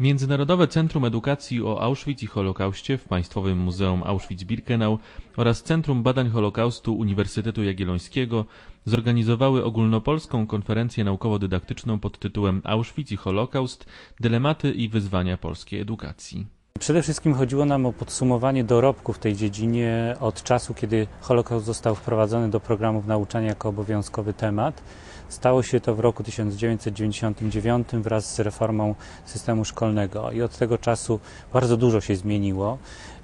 Międzynarodowe Centrum Edukacji o Auschwitz i Holokauście w Państwowym Muzeum Auschwitz-Birkenau oraz Centrum Badań Holokaustu Uniwersytetu Jagiellońskiego zorganizowały ogólnopolską konferencję naukowo-dydaktyczną pod tytułem Auschwitz i Holokaust – dylematy i wyzwania polskiej edukacji. Przede wszystkim chodziło nam o podsumowanie dorobku w tej dziedzinie od czasu, kiedy Holokaust został wprowadzony do programów nauczania jako obowiązkowy temat. Stało się to w roku 1999 wraz z reformą systemu szkolnego i od tego czasu bardzo dużo się zmieniło,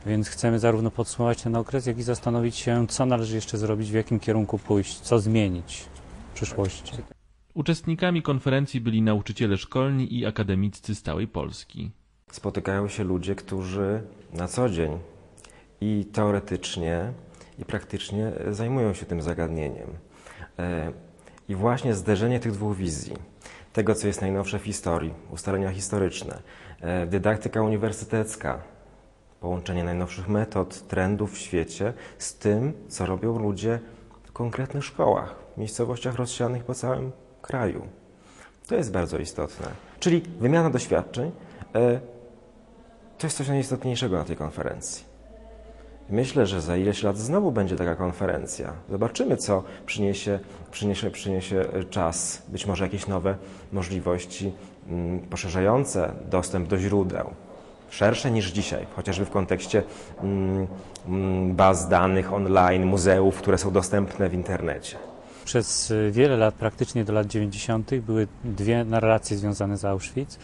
więc chcemy zarówno podsumować ten okres, jak i zastanowić się, co należy jeszcze zrobić, w jakim kierunku pójść, co zmienić w przyszłości. Uczestnikami konferencji byli nauczyciele szkolni i akademiccy z całej Polski. Spotykają się ludzie, którzy na co dzień i teoretycznie, i praktycznie zajmują się tym zagadnieniem. E, I właśnie zderzenie tych dwóch wizji, tego co jest najnowsze w historii, ustalenia historyczne, e, dydaktyka uniwersytecka, połączenie najnowszych metod, trendów w świecie z tym, co robią ludzie w konkretnych szkołach, w miejscowościach rozsianych po całym kraju. To jest bardzo istotne. Czyli wymiana doświadczeń e, to jest coś najistotniejszego na tej konferencji. Myślę, że za ileś lat znowu będzie taka konferencja. Zobaczymy, co przyniesie, przyniesie, przyniesie czas, być może jakieś nowe możliwości mm, poszerzające dostęp do źródeł, szersze niż dzisiaj, chociażby w kontekście mm, mm, baz danych online, muzeów, które są dostępne w internecie. Przez wiele lat, praktycznie do lat 90., były dwie narracje związane z Auschwitz.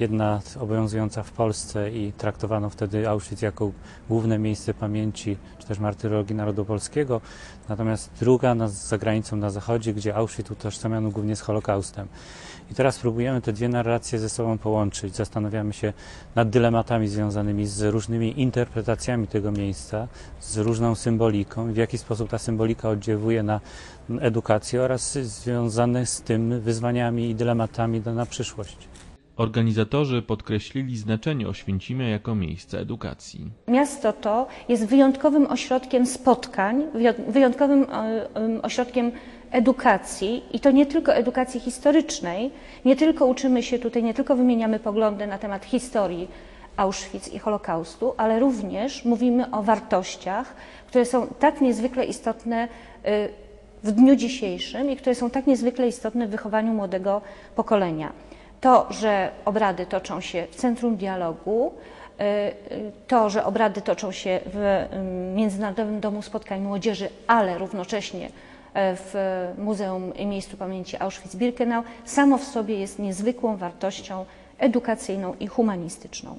Jedna obowiązująca w Polsce i traktowano wtedy Auschwitz jako główne miejsce pamięci, czy też martyrologii narodu polskiego, natomiast druga na, za granicą na zachodzie, gdzie Auschwitz utożsamiano głównie z Holokaustem. I teraz próbujemy te dwie narracje ze sobą połączyć. Zastanawiamy się nad dylematami związanymi z różnymi interpretacjami tego miejsca, z różną symboliką, w jaki sposób ta symbolika oddziałuje na edukację oraz związane z tym wyzwaniami i dylematami na przyszłość. Organizatorzy podkreślili znaczenie Oświęcimia jako miejsca edukacji. Miasto to jest wyjątkowym ośrodkiem spotkań, wyjątkowym ośrodkiem edukacji i to nie tylko edukacji historycznej, nie tylko uczymy się tutaj, nie tylko wymieniamy poglądy na temat historii Auschwitz i Holokaustu, ale również mówimy o wartościach, które są tak niezwykle istotne y, w dniu dzisiejszym i które są tak niezwykle istotne w wychowaniu młodego pokolenia. To, że obrady toczą się w Centrum Dialogu, y, y, to, że obrady toczą się w Międzynarodowym Domu Spotkań Młodzieży, ale równocześnie w Muzeum i Miejscu Pamięci Auschwitz-Birkenau, samo w sobie jest niezwykłą wartością edukacyjną i humanistyczną.